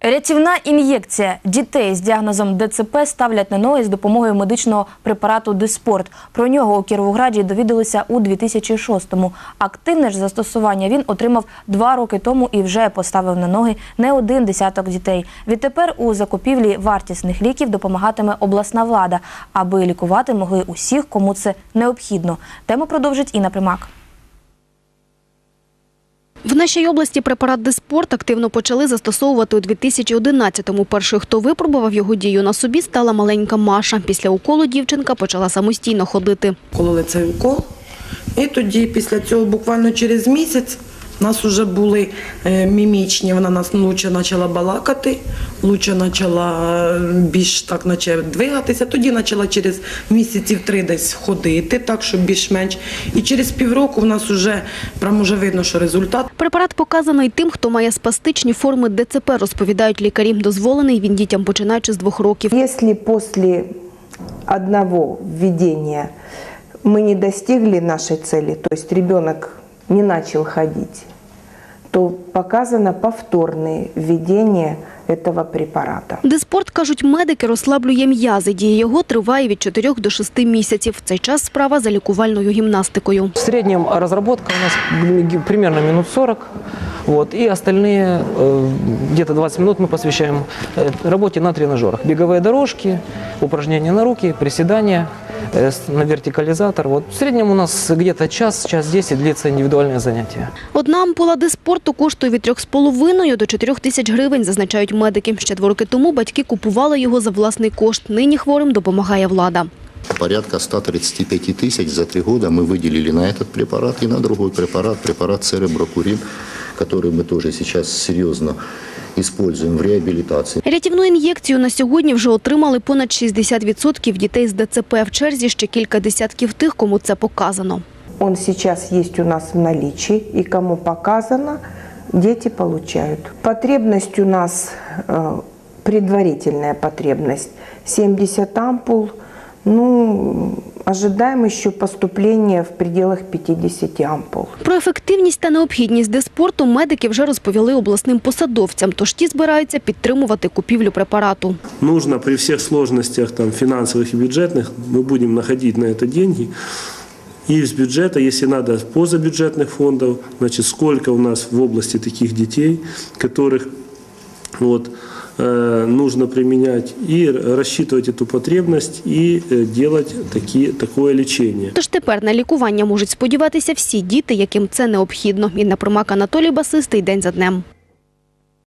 Рятівна ін'єкція дітей з діагнозом ДЦП ставлять на ноги з допомогою медичного препарату Диспорт. Про нього у Кіровограді довідалися у 2006-му. Активне ж застосування він отримав два роки тому і вже поставив на ноги не один десяток дітей. Відтепер у закупівлі вартісних ліків допомагатиме обласна влада, аби лікувати могли усіх, кому це необхідно. Тему продовжить Інна Примак. В нашій області препарат Диспорт активно почали застосовувати у 2011-му. Першою, хто випробував його дію на собі, стала маленька Маша. Після уколу дівчинка почала самостійно ходити. кололи цей укол. І тоді, після цього, буквально через місяць, у нас вже були е, мімічні, вона нас лучше почала балакати, лучше почала е, більш так наче двигатися. Тоді почала через місяців три десь ходити, так, щоб більш-менш. І через півроку в нас вже прям уже видно, що результат. Препарат показаний тим, хто має спастичні форми ДЦП, розповідають лікарі. Дозволений він дітям починаючи з двох років. Если после одного введения мы не достигли нашей цели, то есть ребенок не начал ходить, то показано повторное введение этого препарата. Диспорт, кажуть медики, розслаблює м'язи. Дія його триває від 4 до 6 місяців. В цей час справа за лікувальною гімнастикою. В середньому розробка у нас приблизно примерно минут 40. Вот, и остальные э, где-то 20 минут мы посвящаем э, работе на тренажерах. Беговые дорожки, упражнения на руки, приседания э, с- на вертикализатор. Вот, в среднем у нас где-то час, час 10 длится индивидуальное занятие. Одна ампула диспорту коштує від 3,5 до 4 тисяч гривень, зазначають медики. Ще два роки тому батьки купували його за власний кошт. Нині хворим допомагає влада. Порядка 135 тысяч за три года мы выделили на этот препарат и на другой препарат, препарат цереброкурин, который мы тоже сейчас серьезно используем в реабилитации. Рятівну ін'єкцію на сьогодні вже отримали понад 60% дітей з ДЦП. В черзі ще кілька десятків тих, кому це показано. Он сейчас есть у нас в наличии, и кому показано, дети получают. Потребность у нас, э, предварительная потребность, 70 ампул. Ну, ожидаем еще поступления в пределах 50 ампул. Про ефективність та необхідність диспорту медики вже розповіли обласним посадовцям, тож ті збираються підтримувати купівлю препарату. нужно при всех сложностях там, финансовых и бюджетных, мы будем находить на это деньги. И из бюджета, если надо, позабюджетных фондов, значит, сколько у нас в области таких детей, которых вот, э, нужно применять и рассчитывать эту потребность и э, делать такие, такое лечение. Тож тепер на лікування можуть сподіватися всі діти, яким це необхідно. Інна Примак, Анатолій Басистий. День за днем.